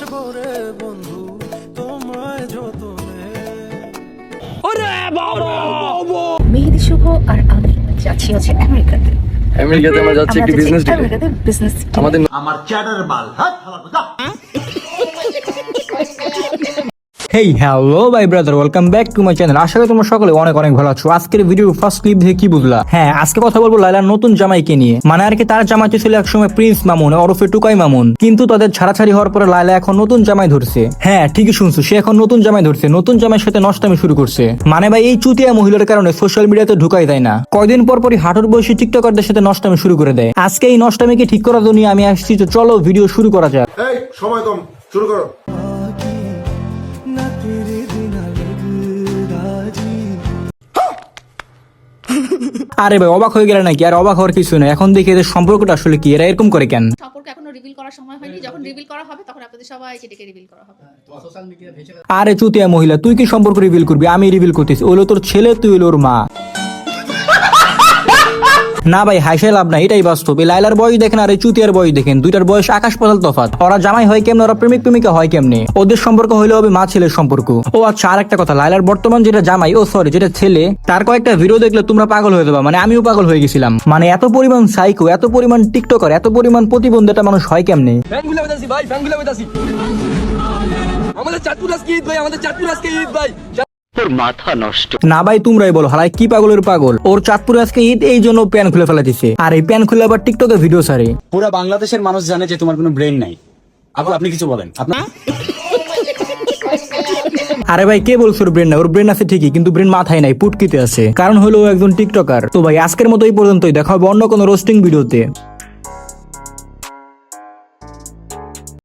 বাসবো রে বন্ধু তোমায় যতনে। মেহেদি শুভ আর আমি যাচ্ছি হচ্ছে আমেরিকাতে। আমেরিকাতে আমরা যাচ্ছি একটি আমরা বিজনেস যাচ্ছি আমেরিকাতে বিজনেস আমাদের হেই হ্যালো ভাই brother welcome back to my channel আশা করি তোমরা সকলে অনেক অনেক ভালো আছো। আজকের ভিডিও ফার্স্ট ক্লিপ দেখে কি বুঝলা? হ্যাঁ আজকে কথা বলব লাইলার নতুন জামাইকে নিয়ে। মানে আর কি তার জামাই ছিল একসময় প্রিন্স মামুন, ওরফে টুকাই মামুন। কিন্তু তাদের ছাড়াছাড়ি হওয়ার পরে লাইলা এখন নতুন জামাই ধরছে। হ্যাঁ ঠিকই শুনছো, সে এখন নতুন জামাই ধরছে। নতুন জামাইয়ের সাথে নষ্টামি শুরু করছে। মানে ভাই, এই চুতিয়া মহিলার কারণে সোশ্যাল মিডিয়াতে ঢুকাই দেয় না। কয়দিন পর পরই হাঁটুর বয়সী টিকটকারদের সাথে নষ্টামি শুরু করে দেয়। আজকে এই নষ্টামিকে ঠিক করার জন্য আমি আসছি, তো চলো ভিডিও শুরু করা যাক। সময় কম, শুরু করো। আরে ভাই অবাক হয়ে গেলে নাকি? আর অবাক হওয়ার কিছু না এখন দেখি এদের সম্পর্কটা আসলে কি এরা এরকম করে কেন? সম্পর্ক এখনও রিভিল করার সময় হয়নি। যখন রিভিল করা হবে তখন আপনাদের সবাই সেটাকে রিভিল করা হবে। আরে চুতিয়া মহিলা তুই কি সম্পর্ক রিভিল করবি? আমি রিভিল করতেছি। ওলো তোর ছেলে তুই ওর মা। না ভাই হাইসাই লাভ নাই, এটাই বাস্তব। এই লাইলার বয়স দেখেন আর এই চুতিয়ার বয়স দেখেন, দুইটার বয়স আকাশ পাতাল তফাৎ। ওরা জামাই হয় কেমনে, ওরা প্রেমিক প্রেমিকা হয় কেমনে? ওদের সম্পর্ক হইলে হবে মা ছেলের সম্পর্ক। ও আচ্ছা আর একটা কথা, লাইলার বর্তমান যেটা জামাই, ও সরি যেটা ছেলে, তার কয়েকটা ভিডিও দেখলে তোমরা পাগল হয়ে যাবা মানে আমিও পাগল হয়ে গেছিলাম। মানে এত পরিমাণ সাইকো এত পরিমাণ টিকটকার এত পরিমাণ প্রতিবন্ধতা মানুষ হয় কেমনে? আমাদের চাঁদপুর আজকে ঈদ ভাই, আমাদের চাঁদপুর আজকে ঈদ ভাই। না ভাই তোমরাই বলো হালাই কি পাগলের পাগল? ওর চাঁদপুরে আজকে ঈদ এই জন্য প্যান খুলে ফেলা দিছে আর এই প্যান খুলে আবার টিকটকে ভিডিও পুরা বাংলাদেশের মানুষ জানে যে তোমার কোনো ব্রেন নাই। আপু আপনি কিছু বলেন। আপনার আরে ভাই কে বলছো ওর ব্রেন না ওর ব্রেন আছে ঠিকই কিন্তু ব্রেন মাথায় নাই পুটকিতে আছে। কারণ হলো একজন টিকটকার। তো ভাই আজকের মতো এই পর্যন্তই। দেখা হবে অন্য কোনো রোস্টিং ভিডিওতে